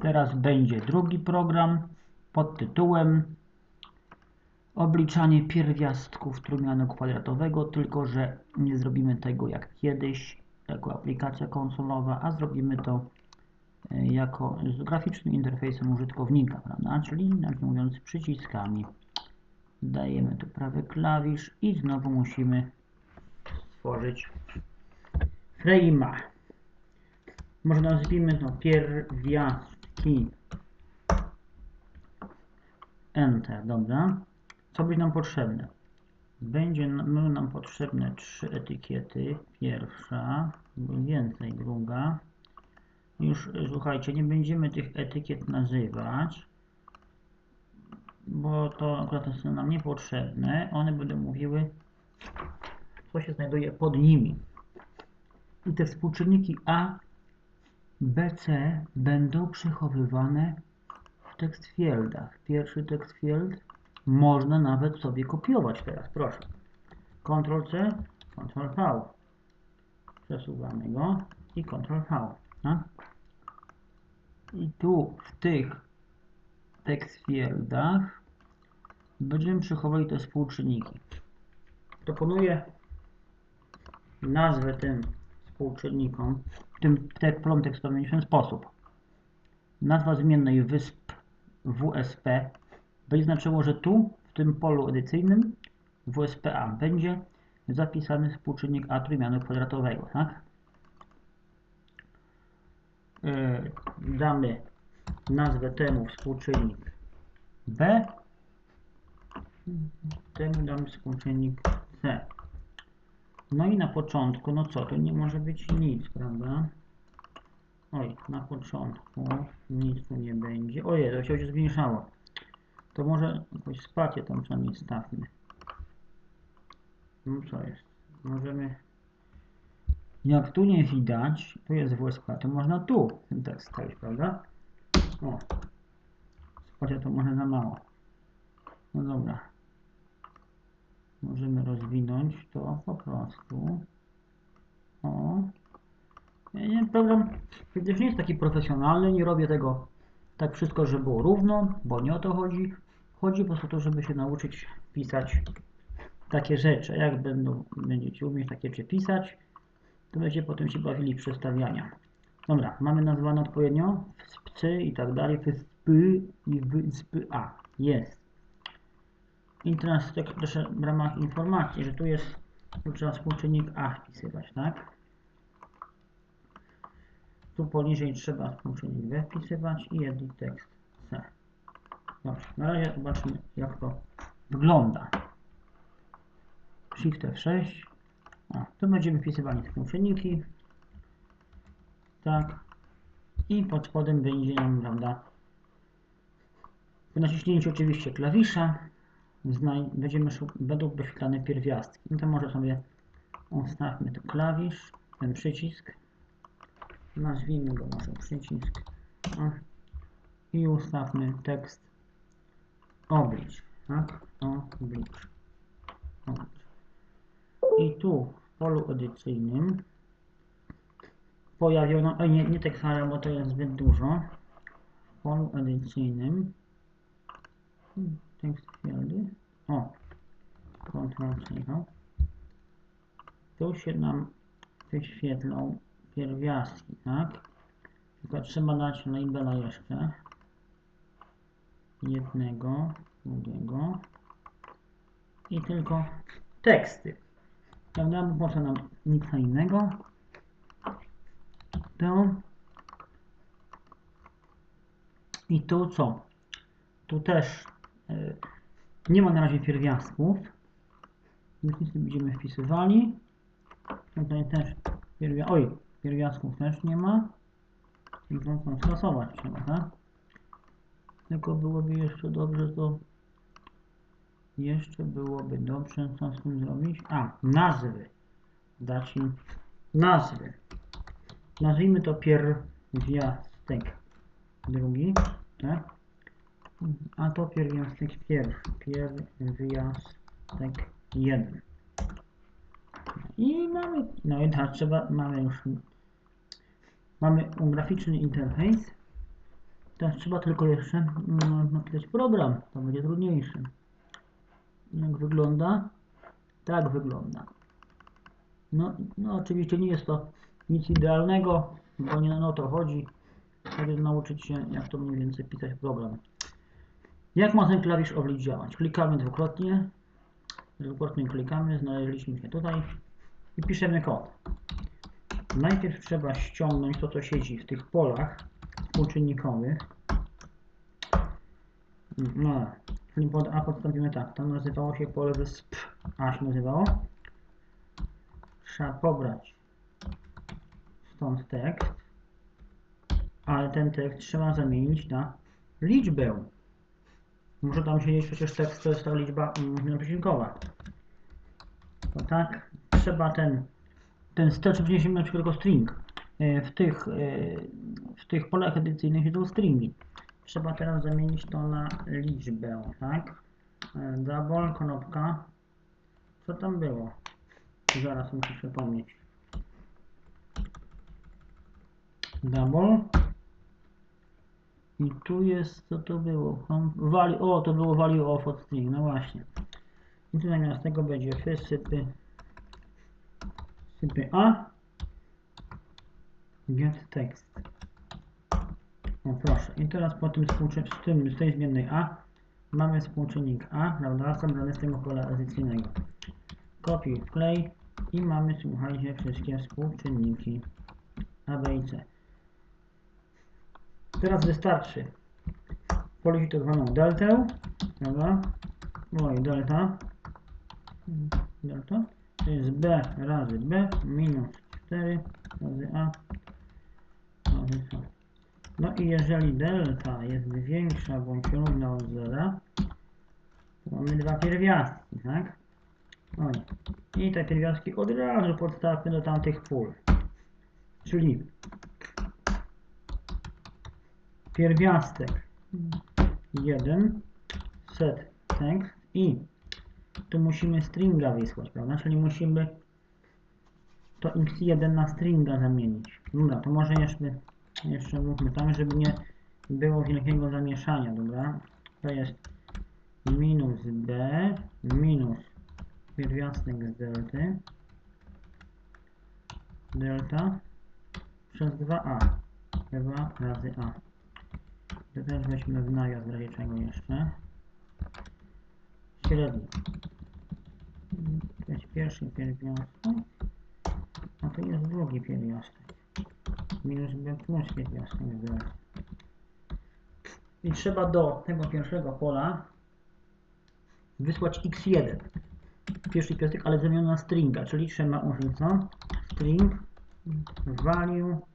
Teraz będzie drugi program pod tytułem Obliczanie pierwiastków trójmianu kwadratowego, tylko że nie zrobimy tego jak kiedyś, jako aplikacja konsolowa, a zrobimy to e, jako z graficznym interfejsem użytkownika, prawda? czyli inaczej mówiąc przyciskami. Dajemy tu prawy klawisz i znowu musimy stworzyć frame'a. Może nazwijmy to pierwiastki. Enter, dobra. Co będzie nam potrzebne? Będzie nam potrzebne trzy etykiety. Pierwsza, więcej, druga. Już słuchajcie, nie będziemy tych etykiet nazywać, bo to akurat są nam niepotrzebne. One będą mówiły, co się znajduje pod nimi. I te współczynniki A, B, C będą przechowywane w text fieldach. Pierwszy text field można nawet sobie kopiować teraz, proszę. Ctrl C, Ctrl V. Przesuwamy go i Ctrl V. No? I tu w tych text fieldach będziemy przechowali te współczynniki. Proponuję nazwę tym współczynnikom, tym te polom tekstowym w ten sposób. Nazwa zmiennej wysp WSP będzie znaczyło, że tu w tym polu edycyjnym WSPA będzie zapisany współczynnik A trójmianu kwadratowego, tak? Yy, damy nazwę temu współczynnik B, temu damy współczynnik C. No i na początku, no co, tu nie może być nic, prawda? Oj, na początku nic tu nie będzie. Ojej, to się zmniejszało. To może jakąś spację tam przynajmniej stawmy. No co jest? Możemy... Jak tu nie widać, tu jest WSP, to można tu tekst stawić, prawda? O. Spacja to może za mało. No dobra. Możemy rozwinąć to po prostu. O. Nie, nie, program przecież nie jest taki profesjonalny, nie robię tego tak wszystko, żeby było równo, bo nie o to chodzi. Chodzi po prostu o to, żeby się nauczyć pisać takie rzeczy. Jak będą, będziecie umieć takie rzeczy pisać, to będziecie potem się bawili przestawiania. Dobra, mamy nazwane odpowiednio wspcy i tak dalej, wyspy i wyspy A. Jest. I teraz tak proszę w ramach informacji, że tu jest, tu trzeba współczynnik A wpisywać, tak? Tu poniżej trzeba współczynnik B wpisywać i edit tekst C. Dobrze, na razie zobaczmy jak to wygląda. Shift F6. O, tu będziemy wpisywali współczynniki. Tak. I pod spodem będzie nam, prawda, po naciśnięciu oczywiście klawisza będziemy będą wyświetlane pierwiastki. No to może sobie ustawmy tu klawisz, ten przycisk. Nazwijmy go może przycisk. O. I ustawmy tekst oblicz. Tak? Oblicz. oblicz. I tu w polu edycyjnym pojawiono, o nie, nie tekst, bo to jest zbyt dużo. W polu edycyjnym tekst fieldy. O, Ctrl. Tu się nam wyświetlą pierwiastki, tak? Tylko trzeba dać labela jeszcze. Jednego, drugiego. I tylko teksty. Prawda? Bo po nam nic innego? To. I tu co? Tu też nie ma na razie pierwiastków. Nic nie będziemy wpisywali. Tutaj też pierwia Oj, pierwiastków też nie ma. Tylko to stosować trzeba, tak? Tylko byłoby jeszcze dobrze to jeszcze byłoby dobrze co z tym zrobić? A, nazwy. Dać im nazwy. Nazwijmy to pierwiastek drugi, tak? A to pierwiastek pierwszy. Pierwiastek jeden. I mamy, no i teraz trzeba, mamy już, mamy graficzny interfejs. Teraz trzeba tylko jeszcze mm, napisać program. To będzie trudniejszy. Jak wygląda? Tak wygląda. No, no oczywiście nie jest to nic idealnego, bo nie o to chodzi. Chodzi nauczyć się, jak to mniej więcej pisać program. Jak ma ten klawisz oblicz działać? Klikamy dwukrotnie. Dwukrotnie klikamy, znaleźliśmy się tutaj i piszemy kod. Najpierw trzeba ściągnąć to, co siedzi w tych polach współczynnikowych. No, czyli pod A podstawimy tak, to nazywało się pole wysp A się nazywało. Trzeba pobrać stąd tekst, ale ten tekst trzeba zamienić na liczbę. Może tam siedzieć przecież tekst, to jest ta liczba nieprzecinkowa. To tak, trzeba ten, ten stecz wniesiemy na przykład jako string. E, W tych, e, w tych polach edycyjnych idą stringi. Trzeba teraz zamienić to na liczbę, tak? E, Double, kropka. Co tam było? Zaraz muszę przypomnieć. Double. I tu jest, co to było? Value, o, to było value of od string, no właśnie. I tu zamiast tego będzie wysypy, sypy A, get text. O proszę, i teraz po tym współczynniku, z, tym, tej zmiennej A, mamy współczynnik A, prawda, zebrany z tego pola edycyjnego. Kopiuj, wklej i mamy, słuchajcie, wszystkie współczynniki A, B i C. Teraz wystarczy policzyć tak zwaną deltę, prawda? No i delta, delta, to jest b razy b minus 4 razy a razy c. No i jeżeli delta jest większa bądź równa od zera, to mamy dwa pierwiastki, tak? Oj. I te pierwiastki od razu podstawmy do tamtych pól. Czyli pierwiastek 1 set text i tu musimy stringa wysłać, prawda? Czyli musimy to x1 na stringa zamienić. Dobra, to może jeszcze, jeszcze mówmy tam, żeby nie było wielkiego zamieszania, dobra? To jest minus b minus pierwiastek z delty delta przez 2a 2 razy a to teraz weźmy w nawias w razie czego jeszcze. Średni. To jest pierwszy pierwiastek, a to jest drugi pierwiastek. Minus b plus pierwiastek delty. I trzeba do tego pierwszego pola wysłać x1. Pierwszy pierwiastek, ale zamieniony na stringa, czyli trzeba użyć co? String value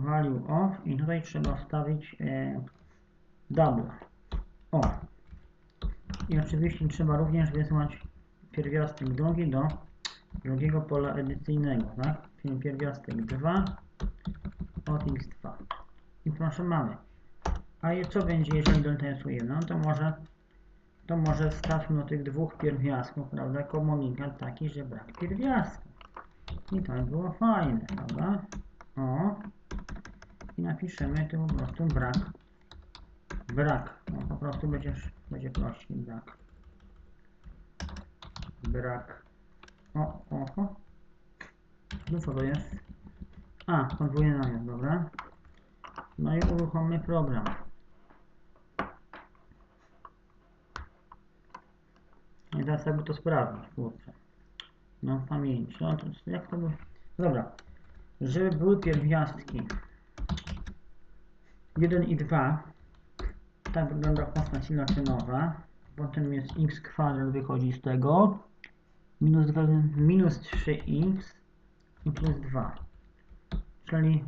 value of i tutaj trzeba wstawić e, double. O. I oczywiście trzeba również wysłać pierwiastek drugi do drugiego pola edycyjnego tak? czyli pierwiastek 2 od x2 i proszę mamy. A co będzie jeżeli delta jest ujemna? No to może to może wstawmy do tych dwóch pierwiastków, prawda, komunikat taki, że brak pierwiastków. I to było fajne, prawda o i napiszemy tu po prostu brak. Brak. No, po prostu będziesz, będzie prościej brak. Brak. O, oho. No co to jest? A, podwójny nawias, dobra. No i uruchommy program. I teraz jakby to sprawdzić, kurczę. No pamięć, no to jak to by... Dobra. Żeby były pierwiastki. 1 i 2 tak wygląda postać ilaczynowa potem jest x kwadrat wychodzi z tego. Minus, 2, minus 3x i plus 2 czyli,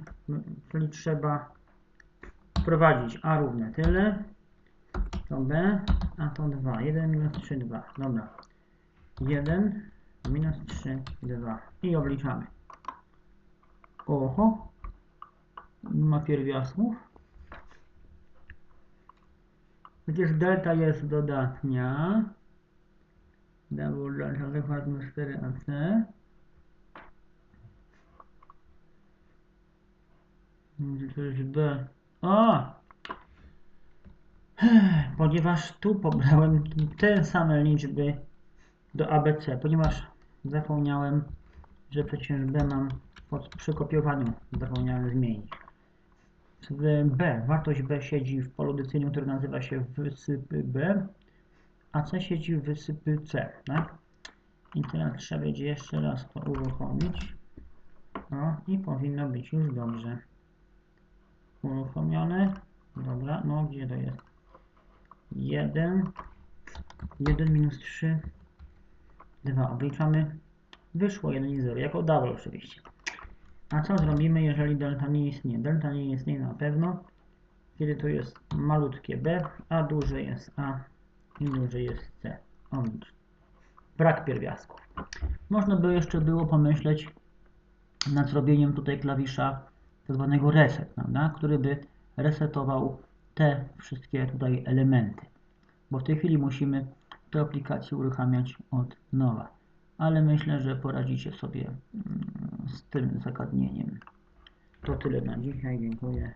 czyli trzeba wprowadzić a równe tyle. To b, a to 2 1 minus 3, 2 dobra. 1 minus 3, 2 i obliczamy oho ma pierwiastków Przecież delta jest dodatnia. Double delta wykładmy 4AC. To jest B O! Ponieważ tu pobrałem te same liczby do ABC, ponieważ zapomniałem, że przecież B mam pod, przy zapomniałem zmienić. W B, wartość B siedzi w polu decyzyjnym, który nazywa się wysypy B, a C siedzi w wysypy C, tak? I teraz trzeba będzie jeszcze raz to uruchomić. O, i powinno być już dobrze. Uruchomione. Dobra, no gdzie to jest? 1, 1 minus 3, 2 obliczamy. Wyszło 1 i 0, jako double oczywiście. A co zrobimy, jeżeli delta nie istnieje? Delta nie istnieje na pewno, kiedy to jest malutkie b, a duże jest a i duże jest c. Brak pierwiastków. Można by jeszcze było pomyśleć nad zrobieniem tutaj klawisza tak zwanego reset, prawda? który by resetował te wszystkie tutaj elementy. Bo w tej chwili musimy tę aplikację uruchamiać od nowa. Ale myślę, że poradzicie sobie mm, z tym zagadnieniem. To tyle na dzisiaj. Dziękuję.